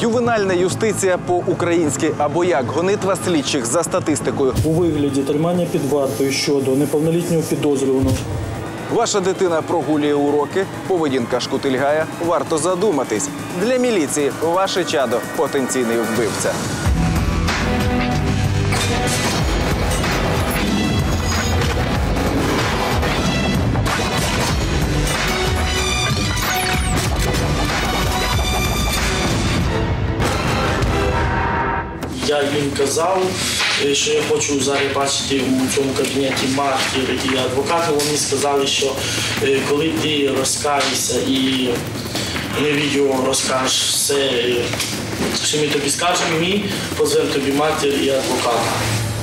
Ювенальна юстиція по-українськи або як гонитва слідчих за статистикою. у вигляді тримання під вартою щодо неповнолітнього підозрюваного Ваша дитина прогулює уроки, поведінка шкутильгає. Варто задуматись. Для міліції ваше чадо потенційний вбивця. Я їм казав, е, що я хочу зараз бачити у цьому кабінеті матір і адвоката. Вони сказали, що е, коли ти розкаєшся і на відео розкажеш все, е, що ми тобі скажемо, ми позвемо тобі матір і адвоката.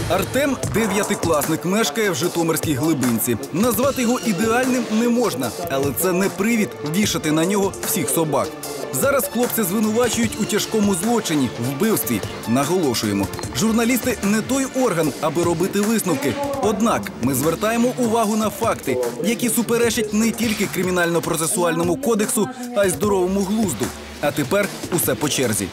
Артем дев'ятикласник, мешкає в Житомирській глибинці. Назвати його ідеальним не можна, але це не привід вішати на нього всіх собак. Зараз хлопця звинувачують у тяжкому злочині, вбивстві. Наголошуємо, журналісти не той орган, аби робити висновки. Однак ми звертаємо увагу на факти, які суперечать не тільки кримінально-процесуальному кодексу, а й здоровому глузду. А тепер усе по черзі.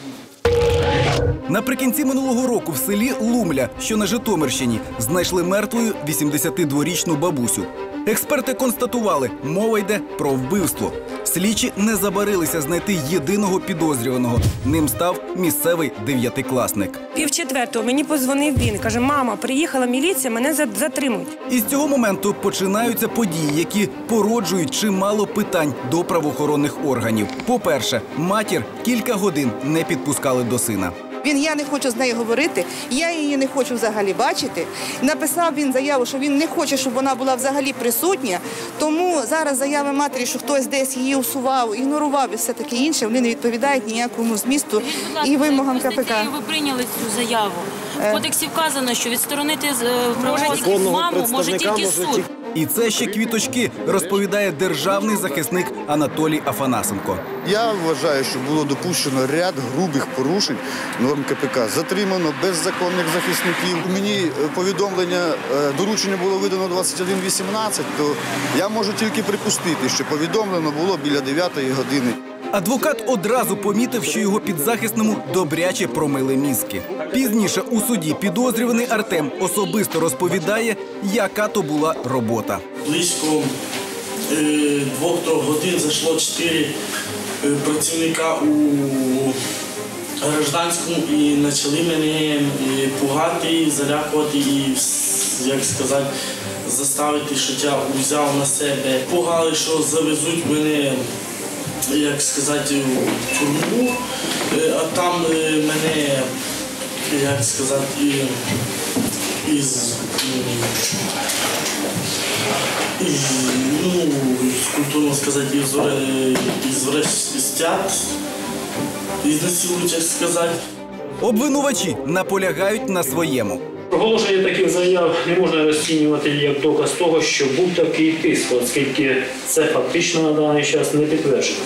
Наприкінці минулого року в селі Лумля, що на Житомирщині, знайшли мертвою 82-річну бабусю. Експерти констатували, мова йде про вбивство. Слідчі не забарилися знайти єдиного підозрюваного. Ним став місцевий дев'ятикласник. Пів четвертого мені позвонив він. Каже: мама, приїхала міліція, мене за- затримують. І з цього моменту починаються події, які породжують чимало питань до правоохоронних органів. По-перше, матір кілька годин не підпускали до сина. Він я не хочу з нею говорити, я її не хочу взагалі бачити. Написав він заяву, що він не хоче, щоб вона була взагалі присутня. Тому зараз заяви матері, що хтось десь її усував, ігнорував і все таке інше, вони не відповідають ніякому змісту і вимогам КПК. ви прийняли цю заяву. В кодексі вказано, що відсторонити е, маму може тільки суд. І це ще квіточки, розповідає державний захисник Анатолій Афанасенко. Я вважаю, що було допущено ряд грубих порушень норм КПК. Затримано беззаконних захисників. Мені е, повідомлення е, доручення було видано 21.18, то я можу тільки припустити, що повідомлено було біля 9 години. Адвокат одразу помітив, що його підзахисному добряче промили мізки. Пізніше у суді підозрюваний Артем особисто розповідає, яка то була робота. Близько е, двох-трьох годин зайшло чотири е, працівника у гражданському і почали мене е, пугати, залякувати і, як сказати, заставити, що я взяв на себе. Пугали, що завезуть мене, як сказати, в тюрму, е, а там мене, як сказати, і- із. і, ну, культурно сказати, извре- извращать, изнасилуют, як сказати. Обвинувачі наполягають на своєму. Проголошення таких заяв не можна розцінювати як доказ того, що був такий тиск, оскільки це фактично на даний час не підтверджено.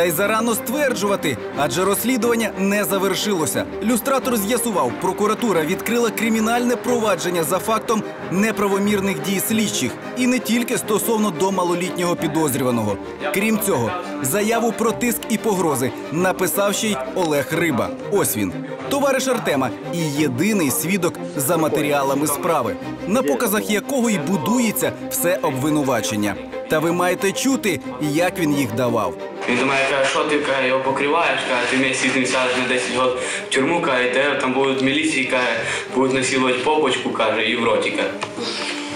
Та й зарано стверджувати, адже розслідування не завершилося. Люстратор з'ясував, прокуратура відкрила кримінальне провадження за фактом неправомірних дій слідчих, і не тільки стосовно до малолітнього підозрюваного. Крім цього, заяву про тиск і погрози написав ще й Олег Риба. Ось він, товариш Артема і єдиний свідок за матеріалами справи, на показах якого й будується все обвинувачення. Та ви маєте чути, як він їх давав. Він до мене каже, що ти каже, його покриваєш, каже, ти мені з ним сядеш на 10 років в тюрму, каже, і тебе там будуть міліції, каже, будуть насилувати попочку, каже, і в роті, каже.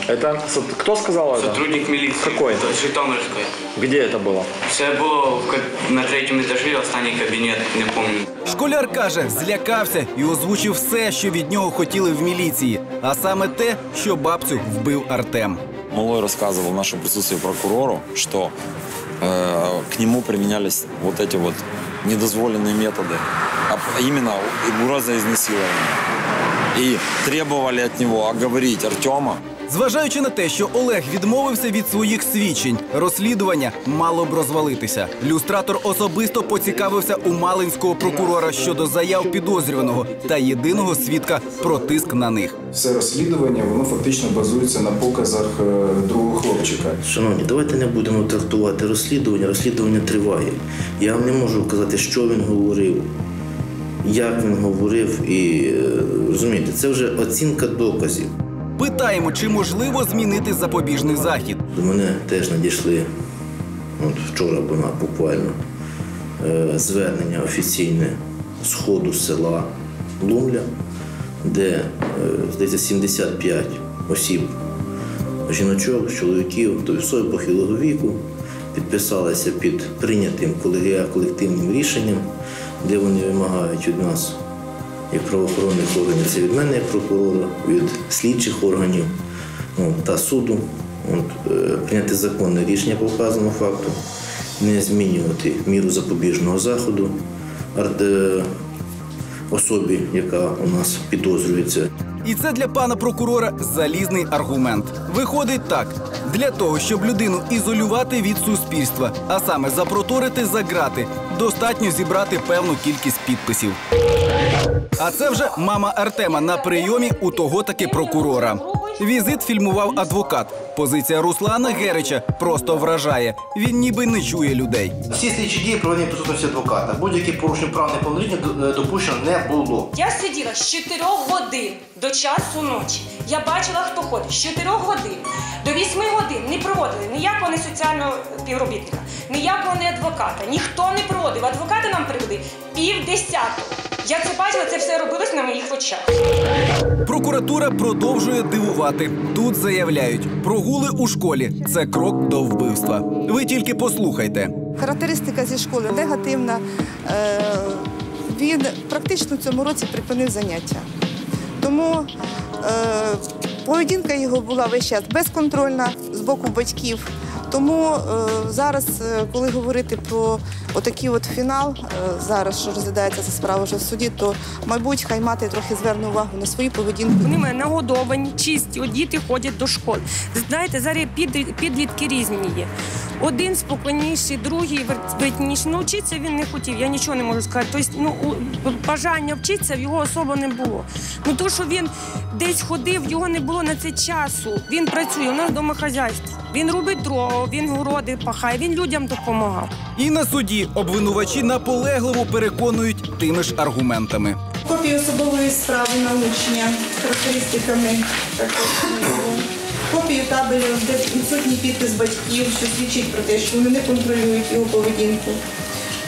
Это со- кто сказал это? Сотрудник міліції. Какой? З Житомирської. Где это было? Це було в ка- на третьому етажі, останній кабінет, не пам'ятаю. Школяр каже, злякався і озвучив все, що від нього хотіли в міліції, а саме те, що бабцю вбив Артем. Малой рассказывал в нашем присутствии прокурору, что э, к нему применялись вот эти вот недозволенные методы, а именно угроза изнасилования. И требовали от него оговорить Артема, Зважаючи на те, що Олег відмовився від своїх свідчень, розслідування мало б розвалитися. Люстратор особисто поцікавився у малинського прокурора щодо заяв підозрюваного та єдиного свідка про тиск на них. Все розслідування воно фактично базується на показах е, другого хлопчика. Шановні, давайте не будемо трактувати розслідування. Розслідування триває. Я вам не можу казати, що він говорив. як він говорив, і е, розумієте, це вже оцінка доказів. Питаємо, чи можливо змінити запобіжний захід. До мене теж надійшли от вчора була буквально е, звернення офіційне з ходу села Лумля, де е, здається 75 осіб жіночок, чоловіків, тобто особи похилого віку, підписалися під прийнятим колективним рішенням, де вони вимагають від нас, як правоохоронних органів, це від мене як прокурора, від слідчих органів от, та суду, от, е, прийняти законне рішення по вказаному факту, не змінювати міру запобіжного заходу е, особі, яка у нас підозрюється. І це для пана прокурора залізний аргумент. Виходить так: для того, щоб людину ізолювати від суспільства, а саме запроторити за грати, достатньо зібрати певну кількість підписів. А це вже мама Артема на прийомі у того таки прокурора. Візит фільмував адвокат. Позиція Руслана Герича просто вражає. Він ніби не чує людей. Всі слідчі дії проведені присутності адвоката. Будь-які порушення прав неповнолітніх е, допущено не було. Я сиділа з 4 годин до часу ночі. Я бачила, хто ходить. З 4 годин до 8 годин не проводили ніякого не соціального співробітника, ніякого не адвоката. Ніхто не проводив. Адвокати нам привели пів десятого. Я це бачила, це все робилось на моїх очах. Прокуратура продовжує дивувати. Тут заявляють, прогули у школі це крок до вбивства. Ви тільки послухайте. Характеристика зі школи негативна. Е, Він практично в цьому році припинив заняття. Тому е, поведінка його була весь час безконтрольна з боку батьків. Тому е, зараз, е, коли говорити про отакий от фінал, е, зараз що розглядається ця справа вже в суді, то мабуть хай мати трохи зверне увагу на свою поведінку. Вони мене нагодовані, чисті, діти ходять до школи. Знаєте, зараз під, підлітки різні є. Один спокійніший, другий вертніший. Ну, вчитися він не хотів, я нічого не можу сказати. Тобто, ну, бажання вчитися в його особо не було. Ну, то, що він десь ходив, його не було на це часу. Він працює, у нас домохазяйство. Він робить дрова, він городи пахає, він людям допомагав. І на суді обвинувачі наполегливо переконують тими ж аргументами. Копію особової справи на учня характеристиками також не було. Копію табелю, де відсутній підпис батьків, що свідчить про те, що вони не контролюють його поведінку.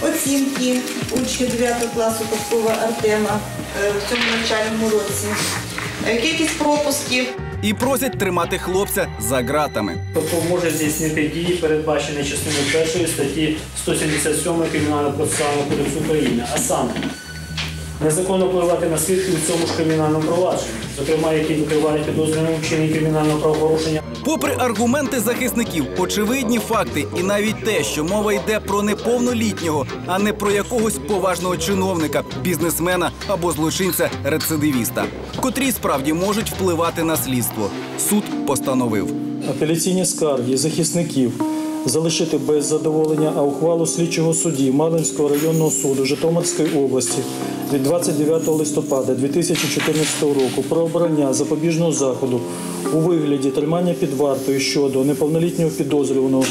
Оцінки учнів 9 класу Копкова Артема е, в цьому навчальному році. Е, Кількість пропусків. І просять тримати хлопця за ґратами. Тобто може здійснити дії, передбачені частиною 1 статті 177 Кримінального процесуального кодексу України, а саме незаконно впливати на свідків у цьому ж кримінальному провадженні, зокрема, які викривають підозрюваного вчинення кримінального правопорушення. Попри аргументи захисників, очевидні факти, і навіть те, що мова йде про неповнолітнього, а не про якогось поважного чиновника, бізнесмена або злочинця-рецидивіста, котрі справді можуть впливати на слідство. Суд постановив. апеляційні скарги захисників залишити без задоволення, а ухвалу слідчого судді Малинського районного суду Житомирської області від 29 листопада 2014 року про обрання запобіжного заходу у вигляді тримання під вартою щодо неповнолітнього підозрюваного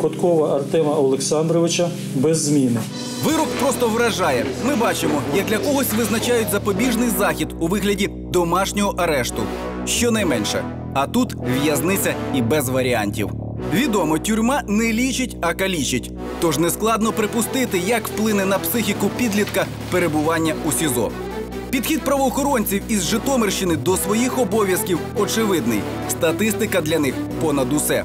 Коткова Артема Олександровича без зміни. Вирок просто вражає. Ми бачимо, як для когось визначають запобіжний захід у вигляді домашнього арешту. Щонайменше. А тут в'язниця і без варіантів. Відомо, тюрма не лічить, а калічить. Тож нескладно припустити, як вплине на психіку підлітка перебування у СІЗО. Підхід правоохоронців із Житомирщини до своїх обов'язків очевидний. Статистика для них понад усе.